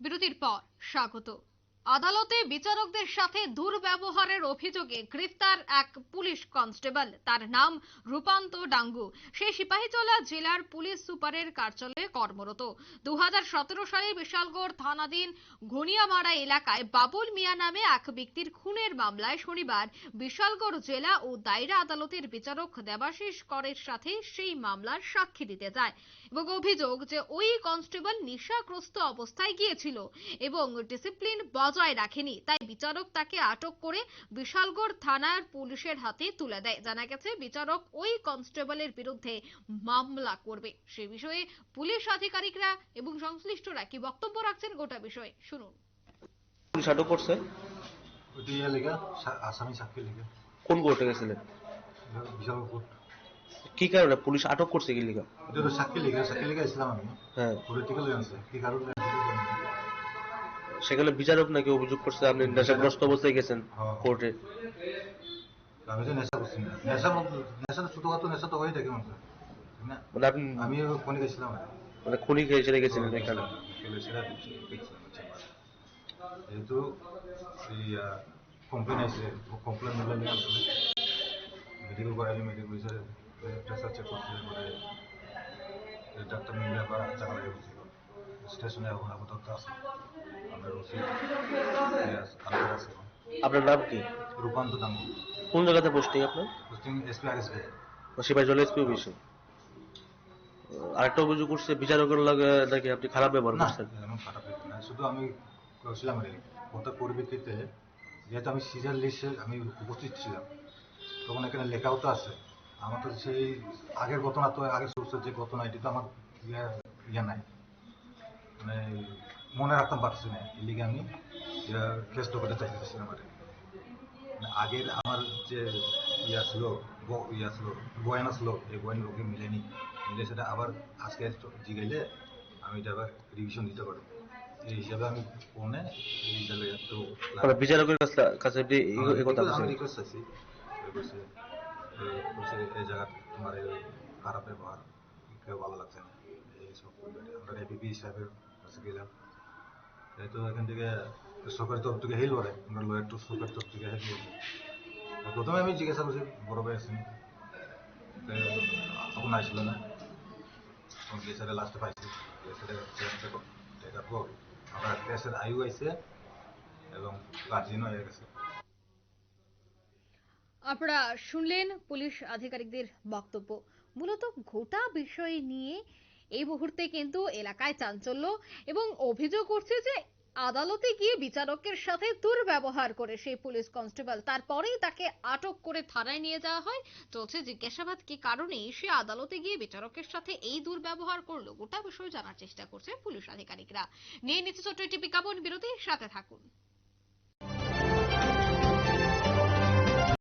বিরতির পর স্বাগত। আদালতে বিচারকদের সাথে দুর্ব্যবহারের অভিযোগে গ্রেফতার এক পুলিশ কনস্টেবল। তার নাম রূপান্ত ডাঙ্গু। সে সিপাহীজলা জেলার পুলিশ সুপারের কার্যালয়ে কর্মরত। দু সালে বিশালগড় থানাধীন ঘনিয়ামারা এলাকায় বাবুল মিয়া নামে এক ব্যক্তির খুনের মামলায় শনিবার বিশালগড় জেলা ও দায়রা আদালতের বিচারক দেবাশিস করের সাথে সেই মামলার সাক্ষী দিতে যায় এবং অভিযোগ যে ওই কনস্টেবল নেশাগ্রস্ত অবস্থায় গিয়েছিল এবং ডিসিপ্লিন বজায় রাখেনি তাই বিচারক তাকে আটক করে বিশালগড় থানার পুলিশের হাতে তুলে দেয়। জানা গেছে বিচারক ওই কনস্টেবলের বিরুদ্ধে মামলা করবে। সে বিষয়ে পুলিশ আধিকারিকরা এবং সংশ্লিষ্টরা কি বক্তব্য রাখছেন গোটা বিষয়ে শুনুন। পুলিশ আটক করছে আসামি সাক্ষী লেখা কোন কোর্টে গেছিলেন কোর্ট। কি কারণে পুলিশ আটক করছে কি লিগা? এটা তো সাক্ষী লেখা সাক্ষী লেখা ইসলাম আমি। হ্যাঁ। পলিটিক্যাল কি কারণে? সেখানে বিচারক নাকি অভিযোগ করছে আপনি নেশাগ্রস্ত অবস্থায় গেছেন। কোর্টে? আমি তো নেশা করছি না। নেশা নেশা ছোটখাটো নেশা তো হয়ে থাকে মানুষের। ঠিক না মানে আপনি আমি ফোনে গেছিলাম মানে খুনি খেয়ে ছেড়ে গেছিলেন এখানে? বিকেলে সেটা দেখছিলাম চেম্বারে। যেহেতু কমপ্লেন আছে কমপ্লেন মিলে নিয়ে আসলে মেডিকেল করাইলে মেডিকেল করেছে প্রেসার চেক করছে করে ডাক্তার মিলে স্টেশনে এখন আপাতত আছে। ওসি। আপনার নাম কি? রূপান্ত দাম। কোন জায়গাতে পোস্টিং আপনার? পোস্টিং এসপি আর এসপি। সিপাহী জল এসপি অফিসে? আরেকটা অভিযোগ করছে বিচারকের লাগে নাকি আপনি খারাপ ব্যবহার করছেন? খারাপ না শুধু আমি কি। ওটার পরিপ্রেক্ষিতে যেহেতু আমি সিজার লিস্টে আমি উপস্থিত ছিলাম তখন এখানে লেখাও তো আছে। আমার তো সেই আগের ঘটনা তো আগের সোর্সের যে ঘটনা এটি তো আমার ইয়ে ইয়ে নাই। মানে মনে রাখতাম পারছি না এই লিগে আমি কেস ঢোকাতে চাইতেছিলাম আর কি। মানে আগের আমার যে ইয়া ছিল ইয়া ছিল বয়ান ছিল এই বয়ান লোকে মিলেনি মিলে সেটা আবার আজকে জিগাইলে আমি এটা আবার রিভিশন দিতে পারব। এই হিসাবে আমি ফোনে এই হিসাবে বিচারকের কাছে এই- আমি রিকোয়েস্ট জায়গা তোমার খারাপ ব্যবহার কেউ ভালো লাগছে না এইসব আমরা এপিপি হিসাবের গেলাম তো এখান থেকে সরকারি তরফ থেকে হেল করে আমরা লয়ের টু সরকারি তরফ থেকে হেল করব প্রথমে আমি জিজ্ঞাসা করছি, বড় ভাই আছেন? তো তখন আসছিল না। তখন লাস্টে পাইছি আয়ু এবং হয়ে গেছে। আপনারা শুনলেন পুলিশ আধিকারিকদের বক্তব্য। মূলত গোটা বিষয় নিয়ে এই মুহূর্তে কিন্তু এলাকায় চাঞ্চল্য এবং অভিযোগ করছে যে আদালতে গিয়ে বিচারকের সাথে দুর্ব্যবহার করে সেই পুলিশ কনস্টেবল, তারপরেই তাকে আটক করে থানায় নিয়ে যাওয়া হয়। চলছে জিজ্ঞাসাবাদ, কি কারণে সে আদালতে গিয়ে বিচারকের সাথে এই দুর্ব্যবহার করল? গোটা বিষয় জানার চেষ্টা করছে পুলিশ আধিকারিকরা। নিয়ে নিচ্ছে ছোট্ট একটি বিজ্ঞাপন, বিরতির সাথে থাকুন।